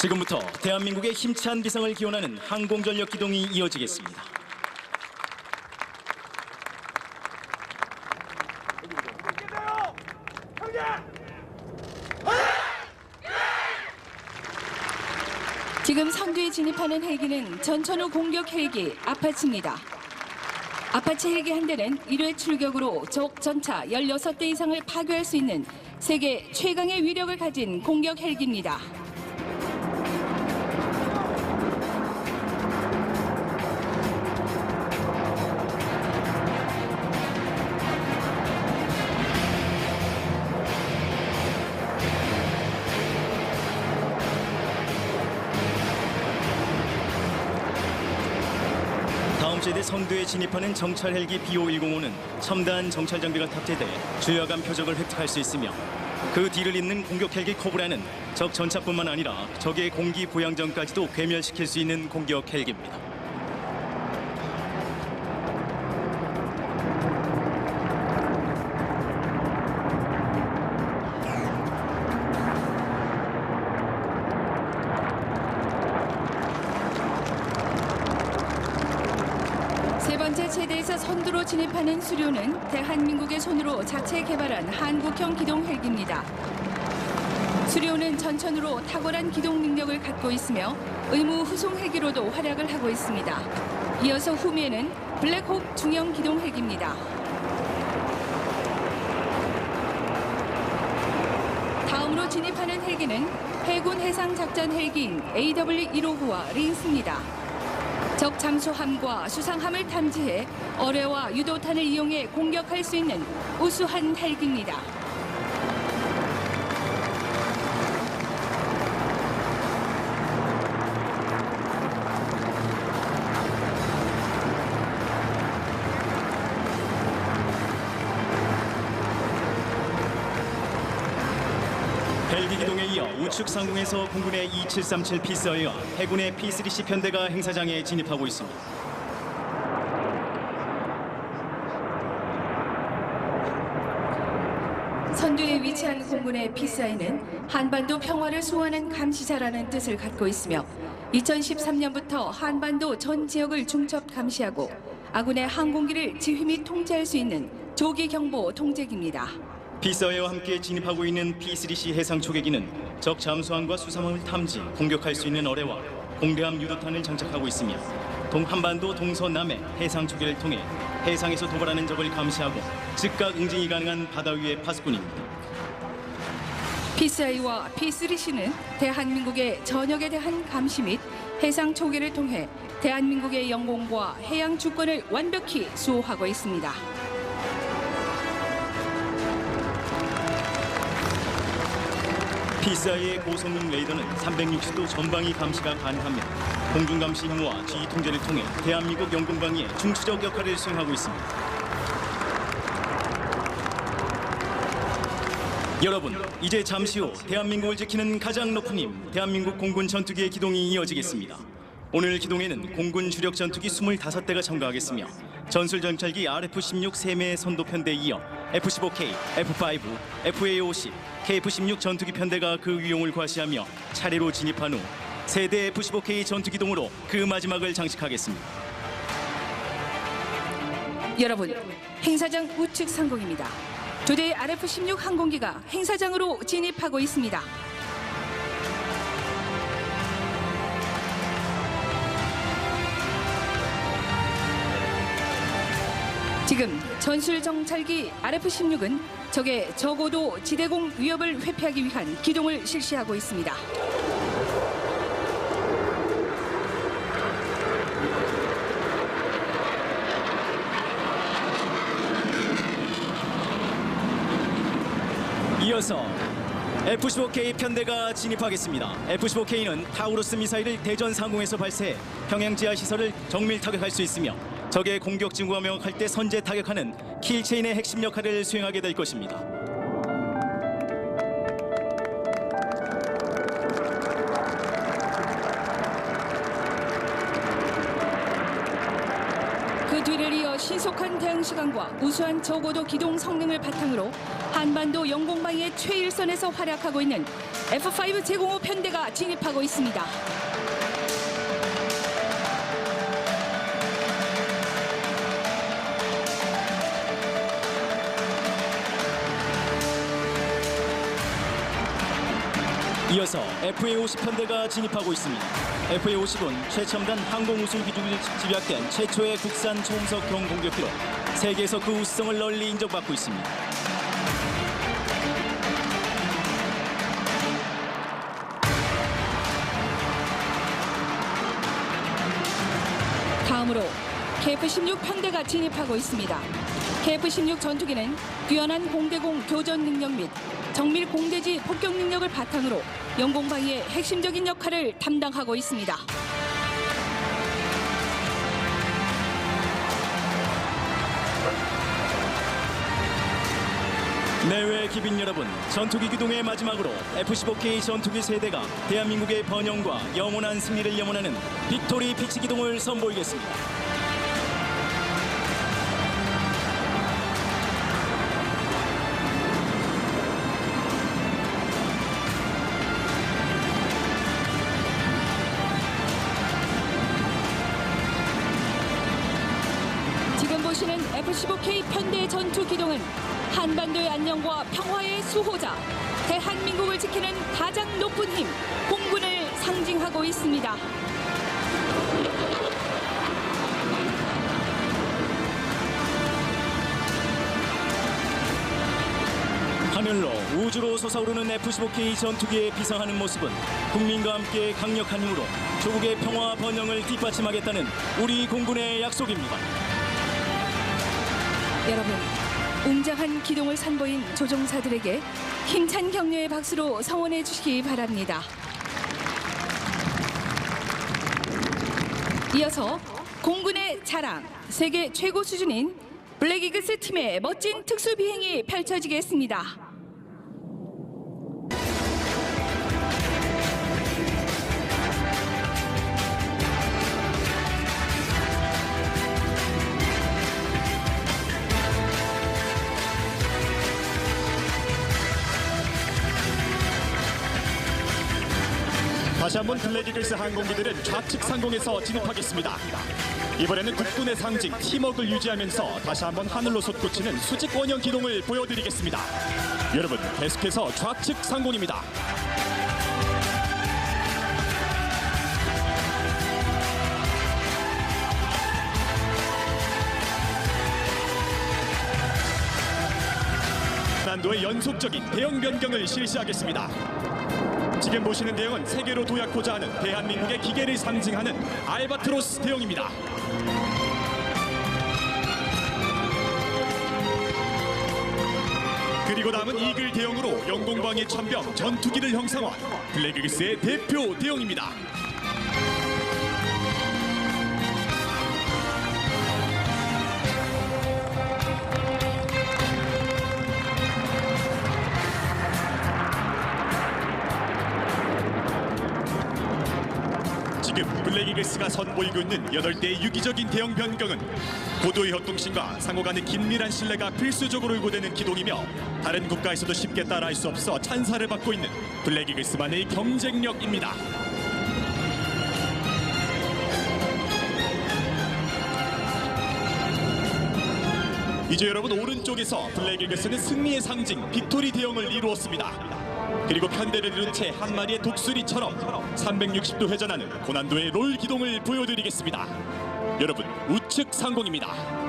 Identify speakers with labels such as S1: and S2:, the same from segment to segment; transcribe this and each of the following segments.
S1: 지금부터 대한민국의 힘찬 비상을 기원하는 항공전력 기동이 이어지겠습니다.
S2: 지금 선두에 진입하는 헬기는 전천후 공격 헬기 아파치입니다. 아파치 헬기 한 대는 1회 출격으로 적 전차 16대 이상을 파괴할 수 있는 세계 최강의 위력을 가진 공격 헬기입니다.
S1: 선두에 진입하는 정찰 헬기 BO105는 첨단 정찰 장비가 탑재돼 주야간 표적을 획득할 수 있으며 그 뒤를 잇는 공격 헬기 코브라는 적 전차뿐만 아니라 적의 공기 보양전까지도 괴멸시킬 수 있는 공격 헬기입니다.
S2: 대한민국의 손으로 자체 개발한 한국형 기동 헬기입니다. 수료는 전천으로 탁월한 기동 능력을 갖고 있으며 의무 후송 헬기로도 활약을 하고 있습니다. 이어서 후미에는 블랙혹 중형 기동 헬기입니다. 다음으로 진입하는 헬기는 해군 해상 작전 헬기인 AW159와 린스입니다. 적 잠수함과 수상함을 탐지해 어뢰와 유도탄을 이용해 공격할 수 있는 우수한 헬기입니다.
S1: 우측 상공에서 공군의 2737 피서와 해군의 P3C 편대가 행사장에 진입하고 있습니다.
S2: 선두에 위치한 공군의 피사이는 한반도 평화를 소원하는 감시자라는 뜻을 갖고 있으며 2013년부터 한반도 전 지역을 중첩 감시하고 아군의 항공기를 지휘 및 통제할 수 있는 조기 경보 통제기입니다.
S1: 피서웨와 함께 진입하고 있는 P3C 해상 초계기는 적 잠수함과 수상함을 탐지, 공격할 수 있는 어뢰와 공대함 유도탄을 장착하고 있으며 동한반도 동서남해 해상 초계를 통해 해상에서 도발하는 적을 감시하고 즉각 응징이 가능한 바다 위의 파수꾼입니다.
S2: P3I와 P3C는 대한민국의 전역에 대한 감시 및 해상 초계를 통해 대한민국의 영공과 해양 주권을 완벽히 수호하고 있습니다.
S1: P4I의 고성능 레이더는 360도 전방위 감시가 가능하며 공중 감시 임무와 지휘 통제를 통해 대한민국 영공방위에 중추적 역할을 수행하고 있습니다. 여러분, 이제 잠시 후 대한민국을 지키는 가장 높은 힘, 대한민국 공군 전투기의 기동이 이어지겠습니다. 오늘 기동에는 공군 주력 전투기 25대가 참가하겠으며 전술 정찰기 RF-16 3매 선도 편대에 이어 F-15K, F-5, FA-50, KF-16 전투기 편대가 그 위용을 과시하며 차례로 진입한 후 세대 F-15K 전투기 동으로 그 마지막을 장식하겠습니다.
S2: 여러분, 행사장 우측 상공입니다. 두 대의 RF-16 항공기가 행사장으로 진입하고 있습니다. 지금 전술 정찰기 RF-16은 적의 저고도 지대공 위협을 회피하기 위한 기동을 실시하고 있습니다.
S1: 이어서 F-15K 편대가 진입하겠습니다. F-15K는 타우루스 미사일을 대전 상공에서 발사해 평양 지하 시설을 정밀 타격할 수 있으며 적의 공격 징후가 명확할 때 선제 타격하는 킬체인의 핵심 역할을 수행하게 될 것입니다.
S2: 그 뒤를 이어 신속한 대응 시간과 우수한 저고도 기동 성능을 바탕으로 한반도 영공방위의 최일선에서 활약하고 있는 F5 제공호 편대가 진입하고 있습니다.
S1: 이어서 FA50 편대가 진입하고 있습니다. FA50은 최첨단 항공 우수 기술이 집약된 최초의 국산 초음속형 공격기로 세계에서 그 우수성을 널리 인정받고 있습니다.
S2: 다음으로 KF-16 편대가 진입하고 있습니다. KF-16 전투기는 뛰어난 공대공 교전 능력 및 정밀 공대지 폭격 능력을 바탕으로 영공방위의 핵심적인 역할을 담당하고 있습니다.
S1: 내외 기빈 여러분, 전투기 기동의 마지막으로 F-15K 전투기 세대가 대한민국의 번영과 영원한 승리를 염원하는 빅토리 피치 기동을 선보이겠습니다.
S2: F-15K 편대 전투 기동은 한반도의 안녕과 평화의 수호자, 대한민국을 지키는 가장 높은 힘, 공군을 상징하고 있습니다.
S1: 하늘로 우주로 솟아오르는 F-15K 전투기의 비상하는 모습은 국민과 함께 강력한 힘으로 조국의 평화 번영을 뒷받침하겠다는 우리 공군의 약속입니다.
S2: 여러분, 웅장한 기동을 선보인 조종사들에게 힘찬 격려의 박수로 성원해 주시기 바랍니다. 이어서 공군의 자랑, 세계 최고 수준인 블랙이글스 팀의 멋진 특수 비행이 펼쳐지겠습니다.
S3: 다시 한번 블랙이글스 항공기들은 좌측 상공에서 진입하겠습니다. 이번에는 국군의 상징 팀워크를 유지하면서 다시 한번 하늘로 솟구치는 수직 원형 기동을 보여드리겠습니다. 여러분 계속해서 좌측 상공입니다. 난도의 연속적인 대형 변경을 실시하겠습니다. 지금 보시는 대형은 세계로 도약하고자 하는 대한민국의 기계를 상징하는 알바트로스 대형입니다. 그리고 다음은 이글 대형으로 영공방위 천병 전투기를 형상화 블랙이글스의 대표 대형입니다. 지금 블랙이글스가 선보이고 있는 8대의 유기적인 대형 변경은 고도의 협동심과 상호 간의 긴밀한 신뢰가 필수적으로 요구되는 기동이며 다른 국가에서도 쉽게 따라할 수 없어 찬사를 받고 있는 블랙이글스만의 경쟁력입니다. 이제 여러분 오른쪽에서 블랙이글스는 승리의 상징 빅토리 대형을 이루었습니다. 그리고 편대를 이룬 채 한 마리의 독수리처럼 360도 회전하는 고난도의 롤 기동을 보여드리겠습니다. 여러분 우측 상공입니다.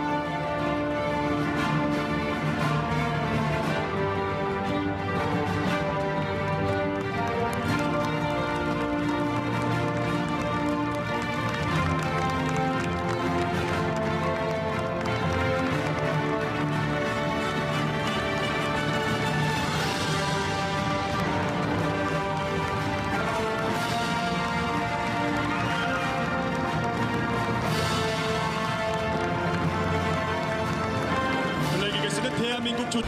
S3: 조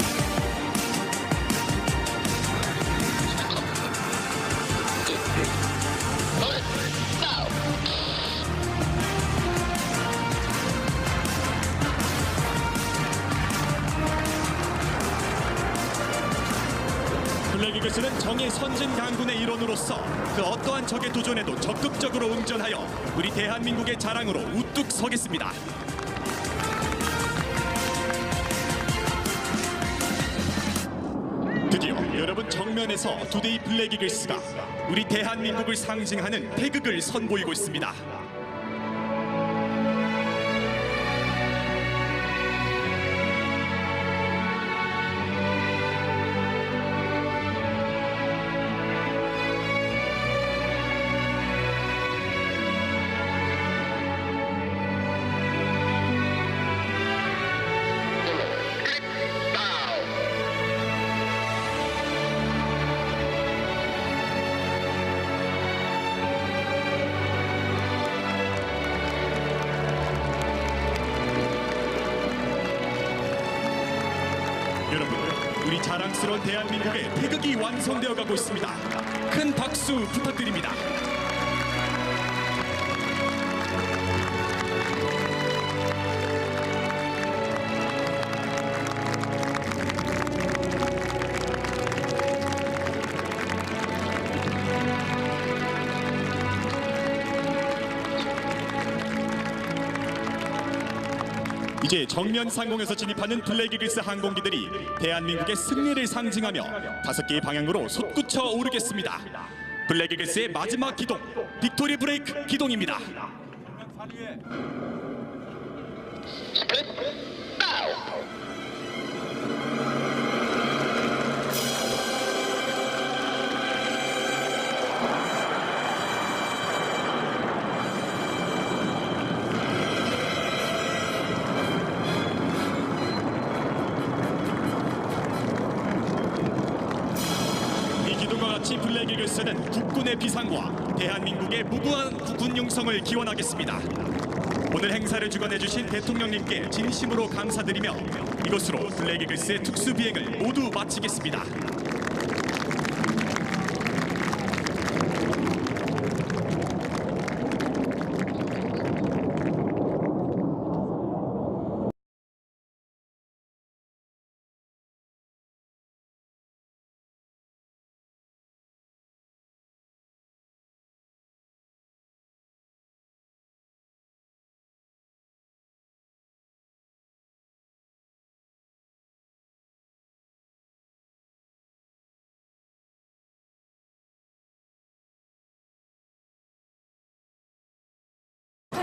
S3: 블랙이글스는 정의 선진 강군의 함으로써 그 어떠한 적의 도전에도 적극적으로 응전하여 우리 대한민국의 자랑으로 우뚝 서겠습니다. 정면에서 투데이 블랙 이글스가 우리 대한민국을 상징하는 태극을 선보이고 있습니다. 자랑스러운 대한민국의 태극이 완성되어 가고 있습니다. 큰 박수 부탁드립니다. 이제 정면 상공에서 진입하는 블랙 이글스 항공기들이 대한민국의 승리를 상징하며 다섯 개의 방향으로 솟구쳐 오르겠습니다. 블랙 이글스의 마지막 기동, 빅토리 브레이크 기동입니다. 블랙 이글스는 국군의 비상과 대한민국의 무고한 국군 용성을 기원하겠습니다. 오늘 행사를 주관해주신 대통령님께 진심으로 감사드리며 이것으로 블랙 이글스의 특수 비행을 모두 마치겠습니다.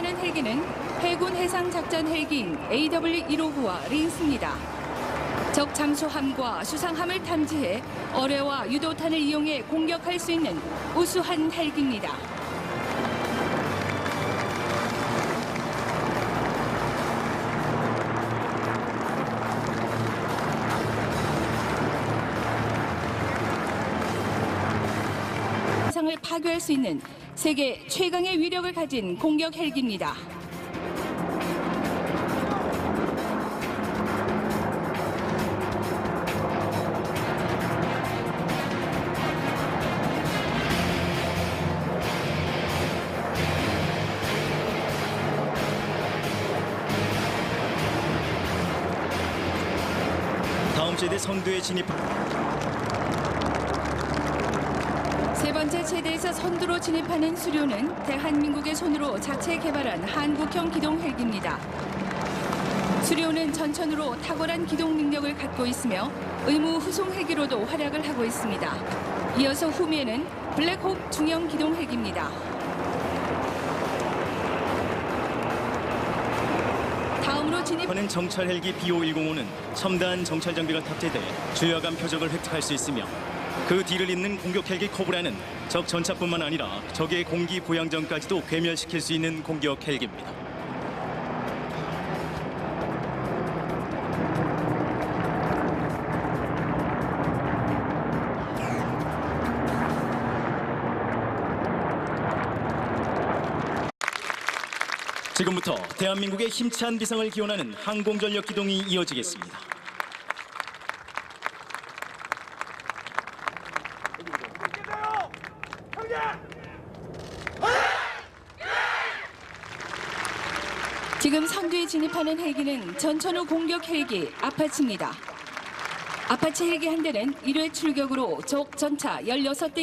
S2: 하는 헬기는 해군 해상 작전 헬기인 AW159와 링스입니다. 적 잠수함과 수상함을 탐지해 어뢰와 유도탄을 이용해 공격할 수 있는 우수한 헬기입니다. 상을 파괴할 수 있는 세계 최강의 위력을 가진 공격 헬기입니다.
S1: 다음 세대 선두에 진입.
S2: 세 번째 체대에서 선두로 진입하는 수료는 대한민국의 손으로 자체 개발한 한국형 기동 헬기입니다. 수료는 전천으로 탁월한 기동 능력을 갖고 있으며 의무 후송 헬기로도 활약을 하고 있습니다. 이어서 후면은 블랙호크 중형 기동 헬기입니다. 다음으로 진입
S1: 하는 정찰 헬기 BO105는 첨단 정찰 장비가 탑재돼 주야간 표적을 획득할 수 있으며 그 뒤를 잇는 공격 헬기 코브라는 적 전차뿐만 아니라 적의 공기 보양전까지도 괴멸시킬 수 있는 공격 헬기입니다. 지금부터 대한민국의 힘찬 비상을 기원하는 항공전력 기동이 이어지겠습니다.
S4: 계세요! 형님!
S2: 지금 선두에 진입하는 헬기는 전천후 공격 헬기 아파치입니다. 아파치 헬기 한 대는 1회 출격으로 적 전차 16대